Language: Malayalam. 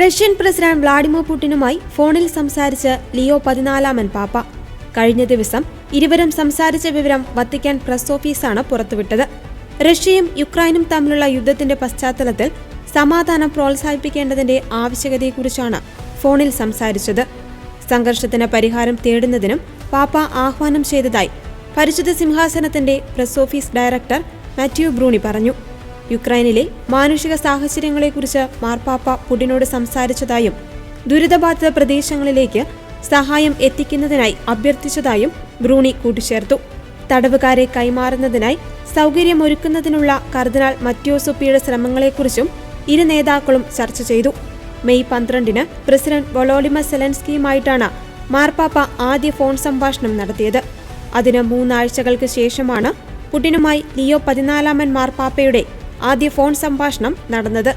റഷ്യൻ പ്രസിഡന്റ് വ്ളാഡിമിർ പുടിനുമായി ഫോണിൽ സംസാരിച്ച് ലിയോ പതിനാലാമൻ പാപ്പ. കഴിഞ്ഞ ദിവസം ഇരുവരും സംസാരിച്ച വിവരം വത്തിക്കാൻ പ്രസ് ഓഫീസാണ് പുറത്തുവിട്ടത്. റഷ്യയും യുക്രൈനും തമ്മിലുള്ള യുദ്ധത്തിന്റെ പശ്ചാത്തലത്തിൽ സമാധാനം പ്രോത്സാഹിപ്പിക്കേണ്ടതിന്റെ ആവശ്യകതയെക്കുറിച്ചാണ് ഫോണിൽ സംസാരിച്ചത്. സംഘർഷത്തിന് പരിഹാരം തേടുന്നതിനും പാപ്പ ആഹ്വാനം ചെയ്തതായി പരിശുദ്ധ സിംഹാസനത്തിന്റെ press office director Matthew Bruni പറഞ്ഞു. യുക്രൈനിലെ മാനുഷിക സാഹചര്യങ്ങളെക്കുറിച്ച് മാർപ്പാപ്പ പുടിനോട് സംസാരിച്ചതായും ദുരിതബാധിത പ്രദേശങ്ങളിലേക്ക് സഹായം എത്തിക്കുന്നതിനായി അഭ്യർത്ഥിച്ചതായും ബ്രൂണി കൂട്ടിച്ചേർത്തു. തടവുകാരെ കൈമാറുന്നതിനായി സൗകര്യമൊരുക്കുന്നതിനുള്ള കർദിനാൾ മത്യോസുപ്പിയുടെ ശ്രമങ്ങളെക്കുറിച്ചും ഇരു നേതാക്കളും ചർച്ച ചെയ്തു. മെയ് പന്ത്രണ്ടിന് പ്രസിഡന്റ് വൊളോഡിമ സെലൻസ്കിയുമായിട്ടാണ് മാർപ്പാപ്പ ആദ്യ ഫോൺ സംഭാഷണം നടത്തിയത്. അതിന് മൂന്നാഴ്ചകൾക്ക് ശേഷമാണ് പുടിനുമായി ലിയോ പതിനാലാമൻ മാർപ്പാപ്പയുടെ ആദ്യ ഫോൺ സംഭാഷണം നടന്നത്.